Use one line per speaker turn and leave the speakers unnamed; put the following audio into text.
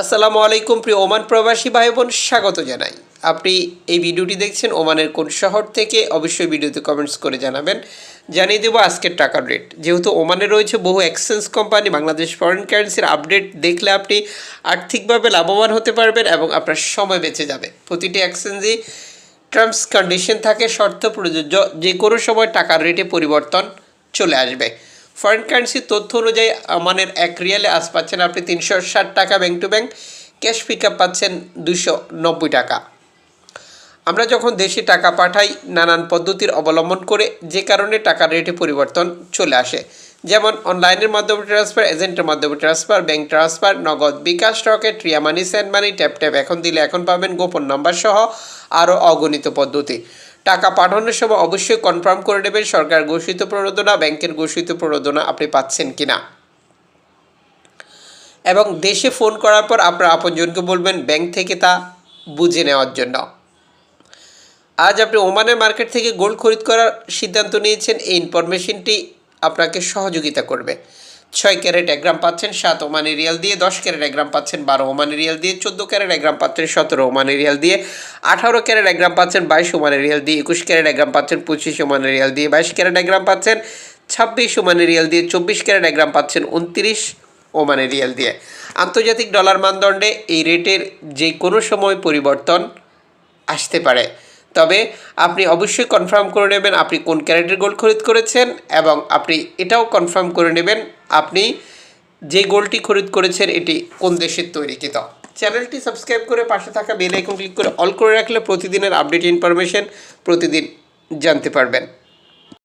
আসসালামু আলাইকুম প্রিয় ওমান প্রবাসী ভাই বোন স্বাগত জানাই। আপনি এই ভিডিওটি দেখছেন ওমানের কোন শহর থেকে, অবশ্যই ভিডিওতে কমেন্টস করে জানাবেন। জানিয়ে দেবো আজকের টাকার রেট যেহেতু ওমানে রয়েছে বহু এক্সচেঞ্জ কোম্পানি বাংলাদেশ ফরেন কারেন্সির আপডেট দেখলে আপনি আর্থিকভাবে লাভবান হতে পারবেন এবং আপনার সময় বেঁচে যাবে। প্রতিটি এক্সচেঞ্জই টার্মস কন্ডিশন থাকে, শর্ত, প্রযোজ্য যে কোনো সময় টাকার রেটে পরিবর্তন চলে আসবে। ফরেন কারেন্সির তথ্য অনুযায়ী আমানের এক রিয়ালে আজ পাচ্ছেন আপনি তিনশো ষাট টাকা bank to bank. Cash pick up পাচ্ছেন দুশো নব্বই টাকা। আমরা যখন দেশে টাকা পাঠাই, নানান পদ্ধতির অবলম্বন করে যে কারণে টাকার রেটে পরিবর্তন চলে আসে। যেমন অনলাইনের মাধ্যমে ট্রান্সফার এজেন্টের মাধ্যমে transfer bank transfer Nagad bKash Rocket Ria money send money tap tap এখন দিলে এখন পাবেন গোপন নাম্বার সহ আরও অগণিত পদ্ধতি। টাকা পাঠানোর সময় অবশ্যই কনফার্ম করে নেবেন সরকার ঘোষিত প্রণোদনা, ব্যাংকের ঘোষিত প্রণোদনা আপনি পাচ্ছেন কি না এবং দেশে ফোন করার পর আপনার আপনজনকে বলবেন ব্যাংক থেকে তা বুঝে নেওয়ার জন্য। আজ আপনি ওমানের মার্কেট থেকে গোল্ড খরিদ করার সিদ্ধান্ত নিয়েছেন, এই ইনফরমেশনটি আপনাকে সহযোগিতা করবে। ছয় ক্যারেট এক গ্রাম পাচ্ছেন সাত ওমানি রিয়াল দিয়ে, দশ ক্যারেট এক গ্রাম পাচ্ছেন বারো ওমানি রিয়াল দিয়ে, চোদ্দ ক্যারেট এক গ্রাম পাচ্ছেন সতেরো ওমানি রিয়াল দিয়ে, আঠারো ক্যারেট এক গ্রাম পাচ্ছেন বাইশ ওমানি রিয়াল দিয়ে, একুশ ক্যারেট এক গ্রাম পাচ্ছেন পঁচিশ ওমানি রিয়াল দিয়ে, বাইশ ক্যারেট এক গ্রাম পাচ্ছেন ছাব্বিশ ওমানি রিয়াল দিয়ে, চব্বিশ ক্যারেট এক গ্রাম পাচ্ছেন উনত্রিশ ওমানি রিয়াল দিয়ে। আন্তর্জাতিক ডলার মানদণ্ডে এই রেটের যে কোনো সময় পরিবর্তন আসতে পারে। তবে আপনি অবশ্যই কনফার্ম করে নেবেন আপনি কোন ক্যারেটের গোল্ড খরিদ করেছেন এবং আপনি এটাও কনফার্ম করে নেবেন আপনি যে গোলটি খরিদ করেছেন, এটি কোন দেশের তৈরিকৃত। চ্যানেলটি সাবস্ক্রাইব করে পাশে থাকা বেল আইকন ক্লিক করে অল করে রাখলে প্রতিদিনের আপডেট ইনফরমেশন প্রতিদিন জানতে পারবেন।